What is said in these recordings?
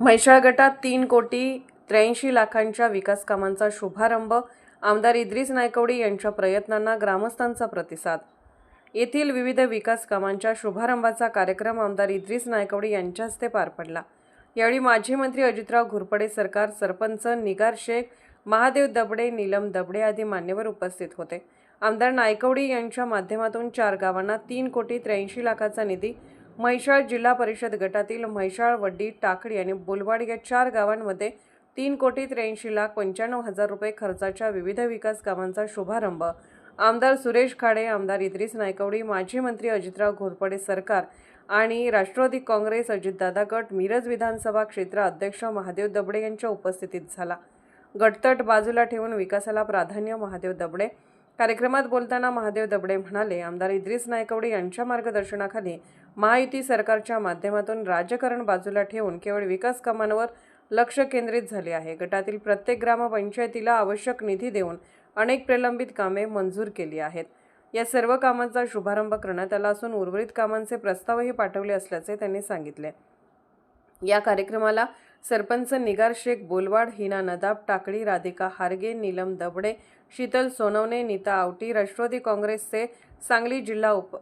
म्हैसाळ गटात तीन कोटी त्र्याऐंशी लाखांच्या विकास कामांचा शुभारंभ आमदार इद्रिस नायकवडी यांच्या प्रयत्नांना ग्रामस्थांचा प्रतिसाद. येथील विविध विकास कामांच्या शुभारंभाचा कार्यक्रम आमदार इद्रिस नायकवडी यांच्या हस्ते पार पडला. यावेळी माजी मंत्री अजितराव घुरपडे सरकार सरपंच निगार शेख महादेव दबडे नीलम दबडे आदी मान्यवर उपस्थित होते. आमदार नायकवडी यांच्या माध्यमातून चार गावांना तीन कोटी त्र्याऐंशी लाखाचा निधी म्हैसाळ जिल्हा परिषद गटातील म्हैसाळ वड्डी टाकडी आणि बोलवाड या चार गावांमध्ये तीन कोटी त्र्याऐंशी लाख पंच्याण्णव हजार रुपये खर्चाच्या विविध विकास कामांचा शुभारंभ. आमदार सुरेश खाडे आमदार इद्रिस नायकवडी माजी मंत्री अजितराव घोरपडे सरकार आणि राष्ट्रवादी काँग्रेस अजितदादा गट मिरज विधानसभा क्षेत्र अध्यक्ष महादेव दबडे यांच्या उपस्थितीत झाला. गटतट बाजूला ठेवून विकासाला प्राधान्य महादेव दबडे. कार्यक्रमात बोलताना महादेव दबडे म्हणाले आमदार इद्रिस नायकवडे यांच्या मार्गदर्शनाखाली महायुती सरकारच्या माध्यमातून राजकारण बाजूला ठेवून केवळ विकास कामांवर लक्ष केंद्रित झाले आहे. गटातील प्रत्येक ग्रामपंचायतीला आवश्यक निधी देऊन अनेक प्रलंबित कामे मंजूर केली आहेत. या सर्व कामांचा शुभारंभ करण्यात आला असून उर्वरित कामांचे प्रस्तावही पाठवले असल्याचे त्यांनी सांगितले. या कार्यक्रमाला सरपंच निगार शेख बोलवाड हिना नदाब टाकळी राधिका हारगे नीलम दबडे शीतल सोनवणे नीता आवटी राष्ट्रवादी काँग्रेसचे सांगली जिल्हा उप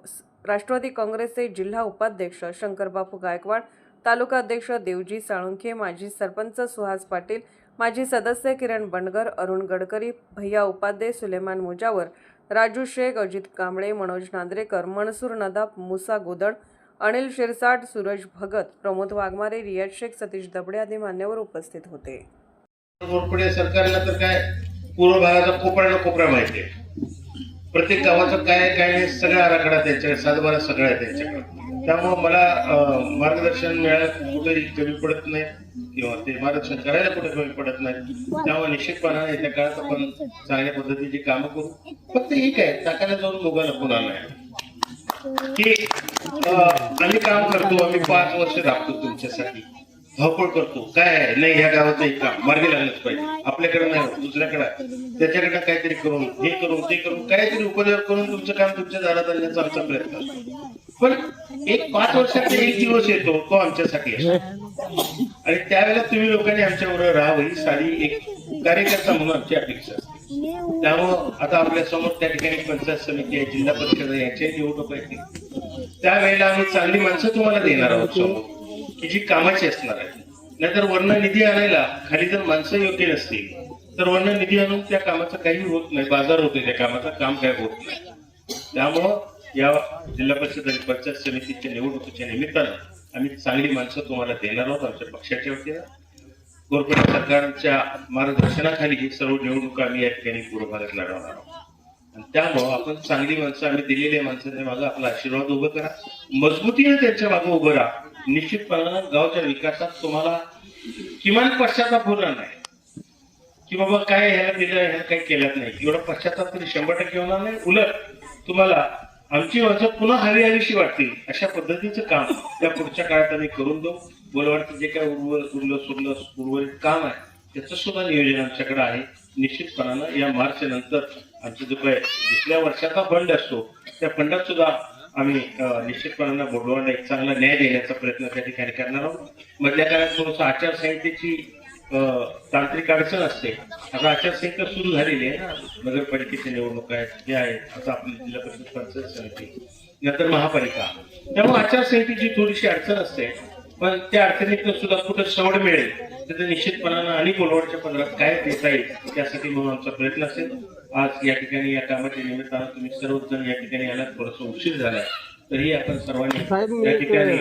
राष्ट्रवादी काँग्रेसचे जिल्हा उपाध्यक्ष शंकरबापू गायकवाड तालुका अध्यक्ष देवजी साळुंखे माजी सरपंच सुहास पाटील माजी सदस्य किरण बंडगर अरुण गडकरी भैया उपाध्ये सुलेमान मुजावर राजू शेख अजित कांबळे मनोज नांद्रेकर मनसूर नदाब मुसा गोदड अनिल शिरसाट सूरज भगत प्रमोद वाघमारे रियाज शेख सतीश दबडे आदी मान्यवर उपस्थित होते. सरकारला तर काय पूर्व भागाचा कोपऱ्याला कोपरा माहिती आहे. प्रत्येक गावाचं काय काय सगळा आराखडा त्यांच्याकडे सातबारा सगळा आहे त्यांच्याकडे. त्यामुळं मला मार्गदर्शन मिळालं कुठेही कमी पडत नाही किंवा ते मार्गदर्शन करायला कुठे कमी पडत नाही. त्यामुळे निश्चितपणाने त्या काळात आपण चांगल्या पद्धतीची कामं करू. फक्त एक आहे टाकायला जाऊन मुगाला पुन्हा नाही की आम्ही काम करतो आम्ही पाच वर्ष राबतो तुमच्यासाठी. धावपळ करतो. काय आहे? नाही ह्या गावाचं एक काम मार्गी लागलंच पाहिजे. आपल्याकडे नाही दुसऱ्याकडे. त्याच्याकडे काहीतरी करून हे करून ते करून काहीतरी उपयोग करून तुमचं काम तुमच्या दारात आणण्याचा आमचा प्रयत्न पण एक पाच वर्षाचा एक दिवस येतो तो आमच्यासाठी आणि त्यावेळेला तुम्ही लोकांनी आमच्याबरोबर राहावं ही सारी एक कार्यकर्ता म्हणून आमची अपेक्षा असते. त्यामुळं आता आपल्यासमोर त्या ठिकाणी पंचायत समिती आहे जिल्हा परिषद आहे याच्या निवडणूक आहे. त्यावेळेला आम्ही चांगली माणसं तुम्हाला देणार आहोत समोर. की जी कामाची असणार आहे. नाहीतर वर्ण निधी आणायला खाली जर माणसं योग्य नसतील तर वर्ण निधी आणून त्या कामाचं काही होत नाही बाजार होतो त्या कामाचं काम काय होत नाही. त्यामुळं या जिल्हा परिषद आणि पंचायत समितीच्या निवडणुकीच्या निमित्तानं आम्ही चांगली माणसं तुम्हाला देणार आहोत आमच्या पक्षाच्या वतीनं. कॉर्पोरेट सरकारच्या मार्गदर्शनाखाली ही सर्व निवडणुका आम्ही या ठिकाणी पूर्व भागात लढवणार आहोत. आणि त्यामुळं आपण चांगली माणसं आम्ही दिलेली माणसांच्या मागे आपला आशीर्वाद उभं करा. मजबूतीने त्यांच्या मागे उभं राहा. निश्चितपणानं गावच्या विकासात तुम्हाला किमान पश्चाताप होणार नाही. की बाबा काय ह्याला दिलं ह्याला काही केलं नाही. एवढा पश्चाताप तरी शंभर टक्के होणार नाही. उलट तुम्हाला आमची माणसं पुन्हा हवी हवीशी वाटतील. अशा पद्धतीचं काम त्या पुढच्या काळात आम्ही करून देऊ. बोलवाडचं जे काय उर्वर उरलं सुरलं उर्वरित काम आहे त्याचं सुद्धा नियोजन आमच्याकडे आहे. निश्चितपणानं या मार्च नंतर आमचा जो काय दुसऱ्या वर्षाचा फंड असतो त्या फंडात सुद्धा आम्ही अं, निश्चितपणानं एक चांगला न्याय देण्याचा प्रयत्न त्या ठिकाणी करणार आहोत. मधल्या काळात थोडंसं आचारसंहितेची तांत्रिक अडचण असते. आता आचारसंहिता सुरू झालेली आहे. ना नगरपालिकेच्या निवडणूक आहेत जे आहेत आता आपली जिल्हा परिषद पंचायत समिती नंतर महापालिका. त्यामुळे आचारसंहितेची थोडीशी अडचण असते. पण त्या अडचणीतून सुद्धा कुठं सवड मिळेल तर निश्चितपणानं आणि बोलवडच्या पंधरात काय देता येईल त्यासाठी म्हणून आमचा प्रयत्न असेल. आज या ठिकाणी या कामाच्या निमित्तानं तुम्ही सर्वजण या ठिकाणी आलात. थोडस उशीर झालाय. तरी आपण सर्वांनी या ठिकाणी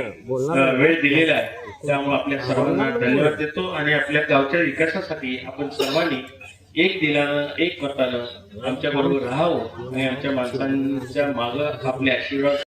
वेळ दिलेला आहे. त्यामुळे आपल्या सर्वांना धन्यवाद देतो आणि आपल्या गावच्या विकासासाठी आपण सर्वांनी एक दिलानं एक मतानं आमच्या बरोबर राहावं आणि आमच्या माणसांच्या मागं आपले आशीर्वाद